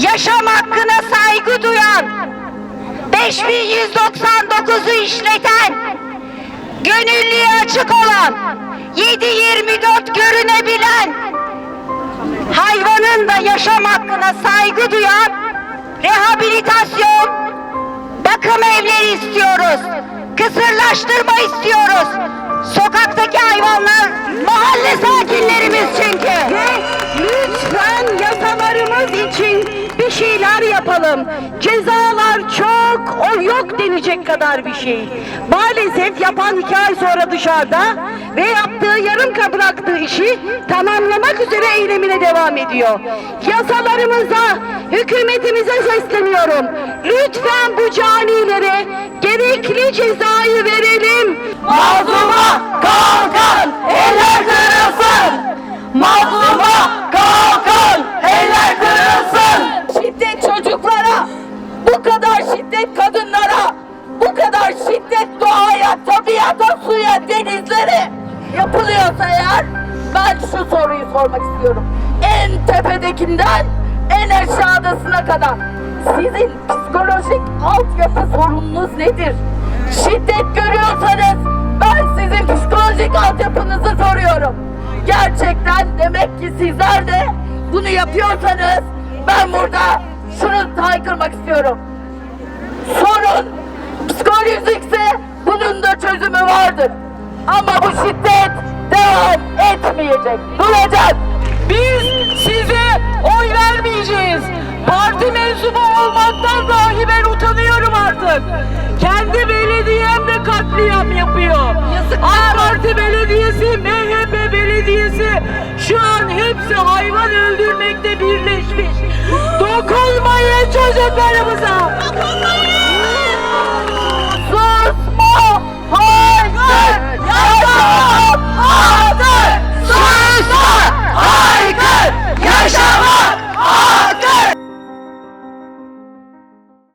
yaşam hakkına saygı duyan, 5199'u işleten, gönüllüye açık olan, 7-24 görünebilen, hayvanın da yaşam hakkına saygı duyan, rehabilitasyon, bakım evleri istiyoruz. Kısırlaştırma istiyoruz. Sokaktaki hayvanlar yapalım. Cezalar çok, o yok denecek kadar bir şey. Maalesef yapan iki ay sonra dışarıda ve yaptığı yarım bıraktığı işi tamamlamak üzere eylemine devam ediyor. Yasalarımıza, hükümetimize sesleniyorum. Lütfen bu canilere gerekli cezayı verelim. Mazluma kalkın, eller kırılsın. Mazluma kadar şiddet doğaya, tabiata, suya, denizlere yapılıyorsa eğer ben şu soruyu sormak istiyorum. En tepedekinden en aşağıdasına kadar sizin psikolojik altyapı sorununuz nedir? Şiddet görüyorsanız ben sizin psikolojik altyapınızı soruyorum. Gerçekten demek ki sizler de bunu yapıyorsanız ben burada şunu haykırmak istiyorum. Sorun Ama bu şiddet devam etmeyecek. Duracak. Biz size oy vermeyeceğiz. Parti mensubu olmaktan dahi ben utanıyorum artık. Kendi belediyem de katliam yapıyor. AK Parti belediyesi, MHP belediyesi şu an hepsi hayvan öldürmekte birleşmiş. Dokunmayın çocuklarımıza.